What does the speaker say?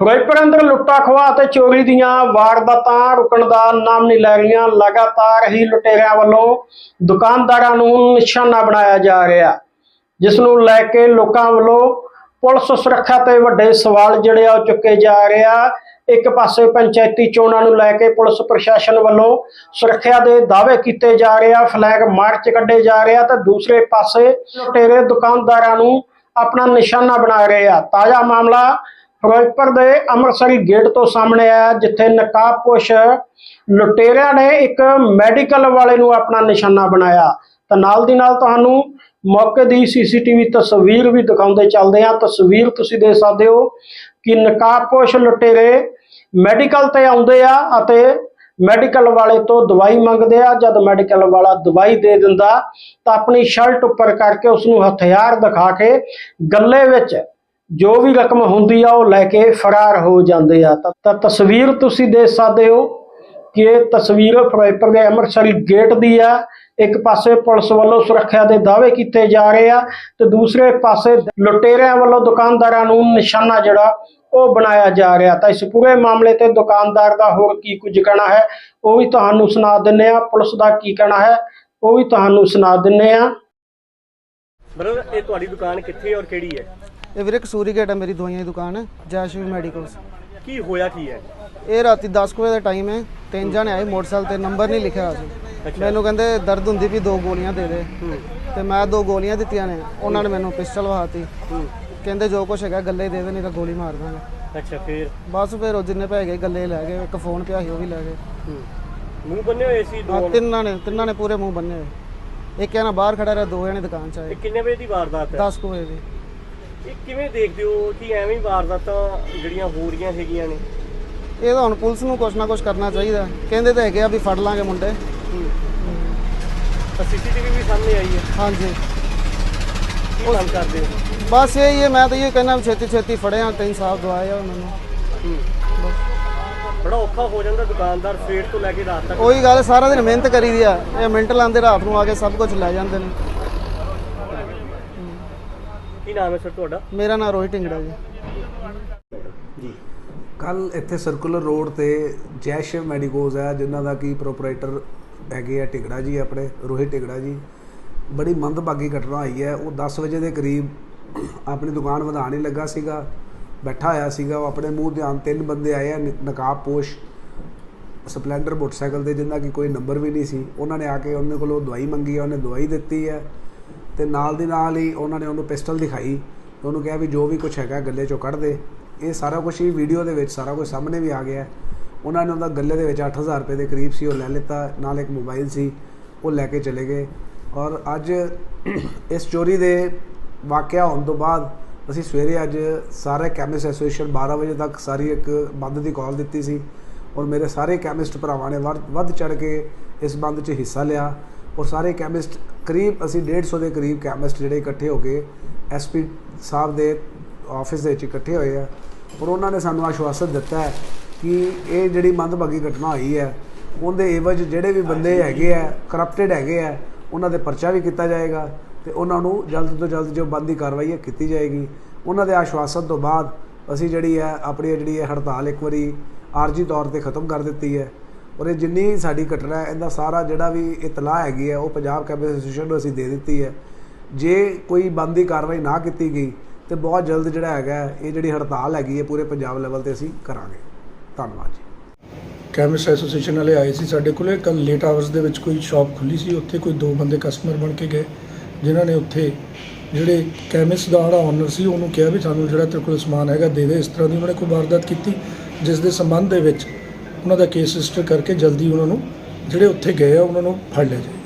ਫਿਰੋਜ਼ਪੁਰ ਅੰਦਰ ਲੁੱਟਾ ਖੋਹ ਅਤੇ ਚੋਰੀ ਦੀਆਂ ਵਾਰਦਾਤਾਂ ਰੁਕਣ ਦਾ ਨਾਮ ਨਹੀਂ ਲੈ ਰਹੀਆਂ, ਲਗਾਤਾਰ ਹੀ ਲੁਟੇਰਿਆਂ ਵੱਲੋਂ ਦੁਕਾਨਦਾਰਾਂ ਨੂੰ ਨਿਸ਼ਾਨਾ ਬਣਾਇਆ ਜਾ ਰਿਹਾ। ਜਿਸ ਨੂੰ ਲੈ ਕੇ ਲੋਕਾਂ ਵੱਲੋਂ ਪੁਲਿਸ ਸੁਰੱਖਿਆ ਤੇ ਵੱਡੇ ਸਵਾਲ ਜਿਹੜੇ ਆ ਚੁੱਕੇ ਜਾ ਰਿਹਾ ਇੱਕ ਪਾਸੇ ਪੰਚਾਇਤੀ ਚੋਣਾਂ ਨੂੰ ਲੈ ਕੇ ਪੁਲਿਸ ਪ੍ਰਸ਼ਾਸਨ ਵੱਲੋਂ ਸੁਰੱਖਿਆ ਦੇ ਦਾਅਵੇ ਕੀਤੇ ਜਾ ਰਹੇ ਆ, ਫਲੈਗ ਮਾਰਚ ਕੱਢੇ ਜਾ ਰਹੇ ਆ ਤੇ ਦੂਸਰੇ ਪਾਸੇ ਲੁਟੇਰੇ ਦੁਕਾਨਦਾਰਾਂ ਨੂੰ ਆਪਣਾ ਨਿਸ਼ਾਨਾ ਬਣਾ ਰਹੇ ਆ। ਤਾਜ਼ਾ ਮਾਮਲਾ ਫਿਰੋਜ਼ਪੁਰ ਦੇ ਅੰਮ੍ਰਿਤਸਰੀ ਗੇਟ ਤੋਂ ਸਾਹਮਣੇ ਆਇਆ, ਜਿੱਥੇ ਨਕਾਬਪੋਸ਼ ਲੁਟੇਰਿਆਂ ਨੇ ਇੱਕ ਮੈਡੀਕਲ ਵਾਲੇ ਨੂੰ ਆਪਣਾ ਨਿਸ਼ਾਨਾ ਬਣਾਇਆ। ਤਾਂ ਨਾਲ ਦੀ ਨਾਲ ਤੁਹਾਨੂੰ ਮੌਕੇ ਦੀ ਸੀਸੀਟੀਵੀ ਤਸਵੀਰ ਵੀ ਦਿਖਾਉਂਦੇ ਚੱਲਦੇ ਆ ਤਸਵੀਰ ਤੁਸੀਂ ਦੇਖ ਸਕਦੇ ਹੋ ਕਿ ਨਕਾਬਪੋਸ਼ ਲੁਟੇਰੇ ਮੈਡੀਕਲ ਤੇ ਆਉਂਦੇ ਆ ਅਤੇ ਮੈਡੀਕਲ ਵਾਲੇ ਤੋਂ ਦਵਾਈ ਮੰਗਦੇ ਆ। ਜਦ ਮੈਡੀਕਲ ਵਾਲਾ ਦਵਾਈ ਦੇ ਦਿੰਦਾ ਤਾਂ ਆਪਣੀ ਸ਼ਰਟ ਉੱਪਰ ਕਰਕੇ ਉਸ ਨੂੰ ਹਥਿਆਰ ਦਿਖਾ ਕੇ ਗੱਲੇ ਵਿੱਚ ਜੋ ਵੀ ਰਕਮ ਹੁੰਦੀ ਆ, ਉਹ ਲੈ ਕੇ ਫਰਾਰ ਹੋ ਜਾਂਦੇ ਆ। ਤਾਂ- ਤਸਵੀਰ ਤੁਸੀਂ ਦੇਖ ਸਕਦੇ ਹੋ ਕਿ ਇਹ ਤਸਵੀਰ ਫਿਰੋਜ਼ਪੁਰ ਦੇ ਅੰਮ੍ਰਿਤਸਰੀ ਗੇਟ ਦੀ ਆ। ਇੱਕ ਪਾਸੇ ਪੁਲਿਸ ਵੱਲੋਂ ਸੁਰੱਖਿਆ ਦੇ ਦਾਅਵੇ ਕੀਤੇ ਜਾ ਰਹੇ ਆ ਤੇ ਦੂਸਰੇ ਪਾਸੇ ਲੁਟੇਰਿਆਂ ਵੱਲੋਂ ਦੁਕਾਨਦਾਰਾਂ ਨੂੰ ਨਿਸ਼ਾਨਾ ਜਿਹੜਾ ਉਹ ਬਣਾਇਆ ਜਾ ਰਿਹਾ। ਤਾਂ ਇਸ ਪੂਰੇ ਮਾਮਲੇ ਤੇ ਦੁਕਾਨਦਾਰ ਦਾ ਹੋਰ ਕੀ ਕੁਝ ਕਹਿਣਾ ਹੈ, ਉਹ ਵੀ ਤੁਹਾਨੂੰ ਸੁਣਾ ਦਿੰਨੇ ਆ ਪੁਲਿਸ ਦਾ ਕੀ ਕਹਿਣਾ ਹੈ, ਉਹ ਵੀ ਤੁਹਾਨੂੰ ਸੁਣਾ ਦਿੰਨੇ ਆ ਬ੍ਰਦਰ ਇਹ ਤੁਹਾਡੀ ਦੁਕਾਨ ਕਿੱਥੇ ਔਰ ਕਿਹੜੀ ਹੈ? ਇਹ ਵੀਰੇ ਕਸੂਰੀ ਗੇਟ ਹੈ ਮੇਰੀ ਦਵਾਈਆਂ ਦੀ ਦੁਕਾਨ ਹੈ ਜੈਸ਼ਵੀ ਮੈਡੀਕਲਸ। ਕੀ ਹੋਇਆ ਕੀ ਹੈ? ਇਹ ਰਾਤੀ 10 ਕੁ ਵਜੇ ਦਾ ਟਾਈਮ ਹੈ ਤਿੰਨ ਜਣੇ ਆਏ ਮੋਟਰਸਾਈਕਲ ਤੇ ਨੰਬਰ ਨਹੀਂ ਲਿਖਿਆ ਹੋਇਆ ਸੀ ਮੈਨੂੰ ਕਹਿੰਦੇ ਦਰਦ ਹੁੰਦੀ ਵੀ ਦੋ ਗੋਲੀਆਂ ਦੇ ਦੇ। ਤੇ ਮੈਂ ਦੋ ਗੋਲੀਆਂ ਦਿੱਤੀਆਂ ਨੇ ਉਹਨਾਂ ਨੇ ਮੈਨੂੰ ਪਿਸਟਲ ਵਹਾਤੀ। ਕਹਿੰਦੇ ਜੋ ਕੁਛ ਹੈਗਾ ਗੱਲੇ ਦੇ ਦੇ ਨਹੀਂ ਤਾਂ ਗੋਲੀ ਮਾਰ ਦਾਂਗੇ। ਅੱਛਾ ਫੇਰ? ਬਸ ਫਿਰ ਉਹ ਜਿੰਨੇ ਪੈ ਗਏ ਗੱਲੇ ਲੈ ਗਏ ਇੱਕ ਫੋਨ ਪਿਆ ਸੀ ਉਹ ਵੀ ਲੈ ਗਏ। ਮੂੰਹ ਬੰਨੇ ਹੋਏ ਸੀ ਦੋ ਤਿੰਨਾਂ ਨੇ ਤਿੰਨਾਂ ਨੇ ਪੂਰੇ ਮੂੰਹ ਬੰਨੇ ਹੋਏ। ਇੱਕ ਇਹਨਾਂ ਬਾਹਰ ਖੜਾ ਰਿਹਾ ਦੋ ਜਣੇ ਦੁਕਾਨ 'ਚ ਆਏ। ਕਿੰਨੇ ਵਜੇ ਦੀ ਵਾਰਦਾਤ ਹੈ? 10 ਕੁ ਵਜੇ ਦੀ। ਇਹ ਕਿਵੇਂ ਦੇਖਦੇ ਹੋ ਕਿ ਐਵੇਂ ਹੀ ਵਾਰਦਾਤਾਂ ਜਿਹੜੀਆਂ ਹੋ ਰਹੀਆਂ ਹੈਗੀਆਂ ਨੇ? ਇਹ ਤਾਂ ਹੁਣ ਪੁਲਿਸ ਨੂੰ ਕੁਛ ਨਾ ਕੁਛ ਕਰਨਾ ਚਾਹੀਦਾ। ਕਹਿੰਦੇ ਤਾਂ ਹੈਗੇ ਆ ਵੀ ਫੜ ਲਾਂਗੇ ਮੁੰਡੇ। ਤਾਂ ਸੀਸੀਟੀਵੀ ਵੀ ਸਾਹਮਣੇ ਆਈ ਹੈ। ਹਾਂਜੀ। ਕੀ ਮੰਗ ਕਰਦੇ ਹੋ? ਬਸ ਇਹੀ ਹੈ ਮੈਂ ਤਾਂ ਇਹ ਕਹਿੰਦਾ ਵੀ ਛੇਤੀ ਛੇਤੀ ਫੜਿਆ ਤੇ ਇਨਸਾਫ ਦਵਾਇਆ ਮੈਨੂੰ ਬੜਾ ਔਖਾ ਹੋ ਜਾਂਦਾ ਦੁਕਾਨਦਾਰ ਸਵੇਰ ਤੋਂ ਲੈ ਕੇ ਰਾਤ ਤੱਕ। ਉਹੀ ਗੱਲ ਸਾਰਾ ਦਿਨ ਮਿਹਨਤ ਕਰੀਦੀ ਆ। ਇਹ ਮਿੰਟ ਲਾਉਂਦੇ ਰਾਤ ਨੂੰ ਆ ਕੇ ਸਭ ਕੁਝ ਲੈ ਜਾਂਦੇ ਨੇ। ਨਾਮ ਹੈ ਸਰ ਤੁਹਾਡਾ? ਮੇਰਾ ਨਾਮ ਰੋਹਿਤ ਢਿੰਗੜਾ ਜੀ। ਜੀ। ਕੱਲ ਇੱਥੇ ਸਰਕੂਲਰ ਰੋਡ ਤੇ ਜੈ ਸ਼ਿਵ ਮੈਡੀਕੋਜ਼ ਹੈ ਜਿਨ੍ਹਾਂ ਦਾ ਕੀ ਪ੍ਰੋਪਰਾਈਟਰ ਹੈਗੇ ਆ ਟਿਗੜਾ ਜੀ ਆਪਣੇ ਰੋਹਿਤ ਟਿਗੜਾ ਜੀ। ਬੜੀ ਮੰਦਭਾਗੀ ਘਟਨਾ ਹੋਈ ਹੈ। ਉਹ 10 ਵਜੇ ਦੇ ਕਰੀਬ ਆਪਣੀ ਦੁਕਾਨ ਵਧਾਉਣ ਹੀ ਲੱਗਾ ਸੀਗਾ ਬੈਠਾ ਹੋਇਆ ਸੀਗਾ। ਉਹ ਆਪਣੇ ਮੂੰਹ ਧਿਆਨ ਤਿੰਨ ਬੰਦੇ ਆਏ ਆ ਨ- ਨਕਾਬਪੋਸ਼ ਸਪਲੈਂਡਰ ਮੋਟਰਸਾਈਕਲ ਤੇ ਜਿੰਨਾ ਕਿ ਕੋਈ ਨੰਬਰ ਵੀ ਨਹੀਂ ਸੀ। ਉਹਨਾਂ ਨੇ ਆ ਕੇ ਉਹਨੇ ਕੋਲੋਂ ਦਵਾਈ ਮੰਗੀ ਹੈ ਉਹਨੇ ਦਵਾਈ ਦਿੱਤੀ ਹੈ ਤੇ ਨਾਲ ਦੀ ਨਾਲ ਹੀ ਉਹਨਾਂ ਨੇ ਉਹਨੂੰ ਪਿਸਟਲ ਦਿਖਾਈ, ਤੇ ਉਹਨੂੰ ਕਿਹਾ ਵੀ ਜੋ ਵੀ ਕੁਝ ਹੈਗਾ ਗੱਲੇ ਚੋਂ ਕੱਢ ਦੇ। ਇਹ ਸਾਰਾ ਕੁਝ ਹੀ ਵੀਡੀਓ ਦੇ ਵਿੱਚ, ਸਾਰਾ ਕੁਝ ਸਾਹਮਣੇ ਵੀ ਆ ਗਿਆ ਉਹਨਾਂ ਨੇ ਉਹਦਾ ਗੱਲੇ ਦੇ ਵਿੱਚ 8000 ਰੁਪਏ ਦੇ ਕਰੀਬ ਸੀ, ਉਹ ਲੈ ਲਿੱਤਾ, ਨਾਲ ਇੱਕ ਮੋਬਾਈਲ ਸੀ, ਉਹ ਲੈ ਕੇ ਚਲੇ ਗਏ। ਔਰ ਅੱਜ ਇਸ ਚੋਰੀ ਦੇ ਵਾਕਿਆ ਹੋਣ ਤੋਂ ਬਾਅਦ ਅਸੀਂ ਸਵੇਰੇ ਅੱਜ ਸਾਰੇ ਕੈਮਿਸਟ ਐਸੋਸੀਏਸ਼ਨ 12 ਵਜੇ ਤੱਕ ਸਾਰੀ ਇੱਕ ਬੰਦ ਦੀ ਕਾਲ ਦਿੱਤੀ ਸੀ। ਔਰ ਮੇਰੇ ਸਾਰੇ ਕੈਮਿਸਟ ਭਰਾਵਾਂ ਨੇ ਵੱਧ ਵੱਧ ਚੜ ਕੇ ਇਸ ਬੰਦ 'ਚ ਹਿੱਸਾ ਲਿਆ। ਔਰ ਸਾਰੇ ਕੈਮਿਸਟ ਕਰੀਬ ਅਸੀਂ 150 ਦੇ ਕਰੀਬ ਕੈਮਿਸਟ ਜਿਹੜੇ ਇਕੱਠੇ ਹੋ ਕੇ ਐਸਪੀ ਸਾਹਿਬ ਦੇ ਆਫਿਸ ਦੇ ਵਿੱਚ ਇਕੱਠੇ ਹੋਏ ਆ। ਔਰ ਉਹਨਾਂ ਨੇ ਸਾਨੂੰ ਆਸ਼ਵਾਸਨ ਦਿੱਤਾ ਹੈ ਕਿ ਇਹ ਜਿਹੜੀ ਮੰਦਭਾਗੀ ਘਟਨਾ ਹੋਈ ਹੈ ਉਹਦੇ ਏਵਜ ਜਿਹੜੇ ਵੀ ਬੰਦੇ ਹੈਗੇ ਆ ਕਰਪਟਡ ਹੈਗੇ ਆ ਉਹਨਾਂ ਦੇ ਪਰਚਾ ਵੀ ਕੀਤਾ ਜਾਏਗਾ ਤੇ ਉਹਨਾਂ ਨੂੰ ਜਲਦ ਤੋਂ ਜਲਦ ਜੋ ਬੰਦੀ ਕਾਰਵਾਈ ਹੈ ਕੀਤੀ ਜਾਏਗੀ। ਉਹਨਾਂ ਦੇ ਆਸ਼ਵਾਸਨ ਤੋਂ ਬਾਅਦ ਅਸੀਂ ਜਿਹੜੀ ਹੈ ਆਪਣੀ ਜਿਹੜੀ ਹੈ ਹੜਤਾਲ ਇੱਕ ਵਾਰੀ ਆਰਜੀ ਤੌਰ ਤੇ ਖਤਮ ਕਰ ਦਿੱਤੀ ਹੈ। ਔਰ ਇਹ ਜਿੰਨੀ ਸਾਡੀ ਘਟਨਾ ਹੈ, ਇਹਦਾ ਸਾਰਾ ਜਿਹੜਾ ਵੀ ਇਤਲਾਹ ਹੈਗੀ ਹੈ, ਉਹ ਪੰਜਾਬ ਕੈਬਨਿਟ ਐਸੋਸੀਏਸ਼ਨ ਨੂੰ ਅਸੀਂ ਦੇ ਦਿੱਤੀ ਹੈ। ਜੇ ਕੋਈ ਬੰਦੀ ਕਾਰਵਾਈ ਨਾ ਕੀਤੀ ਗਈ, ਤੇ ਬਹੁਤ ਜਲਦ ਜਿਹੜਾ ਹੈਗਾ, ਇਹ ਜਿਹੜੀ ਹੜਤਾਲ ਹੈਗੀ ਹੈ, ਪੂਰੇ ਪੰਜਾਬ ਲੈਵਲ ਤੇ ਅਸੀਂ ਕਰਾਂਗੇ। ਧੰਨਵਾਦ ਜੀ। ਕੈਮਿਸਟ ਐਸੋਸੀਏਸ਼ਨ ਵਾਲੇ ਆਏ ਸੀ ਸਾਡੇ ਕੋਲੇ ਕੱਲ ਲੇਟ ਆਵਰਸ ਦੇ ਵਿੱਚ ਕੋਈ ਸ਼ਾਪ ਖੁੱਲੀ ਸੀ, ਉੱਥੇ ਕੋਈ ਦੋ ਬੰਦੇ ਕਸਟਮਰ ਬਣ ਕੇ ਗਏ, ਜਿਨ੍ਹਾਂ ਨੇ ਉੱਥੇ ਜਿਹੜੇ ਕੈਮਿਸਟ ਦਾ ਜਿਹੜਾ ਓਨਰ ਸੀ, ਉਹਨੂੰ ਕਿਹਾ ਵੀ ਸਾਨੂੰ ਜਿਹੜਾ ਤੇਰੇ ਕੋਲ ਸਮਾਨ ਹੈਗਾ, ਦੇ ਦੇ। ਇਸ ਤਰ੍ਹਾਂ ਦੀ ਉਹਨਾਂ ਨੇ ਕੋਈ ਵਾਰਦਾਤ ਕੀਤੀ, ਜਿਸ ਦੇ ਸੰਬੰਧ ਦੇ ਵਿੱਚ ਉਹਨਾਂ ਦਾ ਕੇਸ ਰਜਿਸਟਰ ਕਰਕੇ ਜਲਦੀ ਉਹਨਾਂ ਨੂੰ ਜਿਹੜੇ ਉੱਥੇ ਗਏ ਆ, ਉਹਨਾਂ ਨੂੰ ਫੜ ਲਿਆ ਜਾਏ।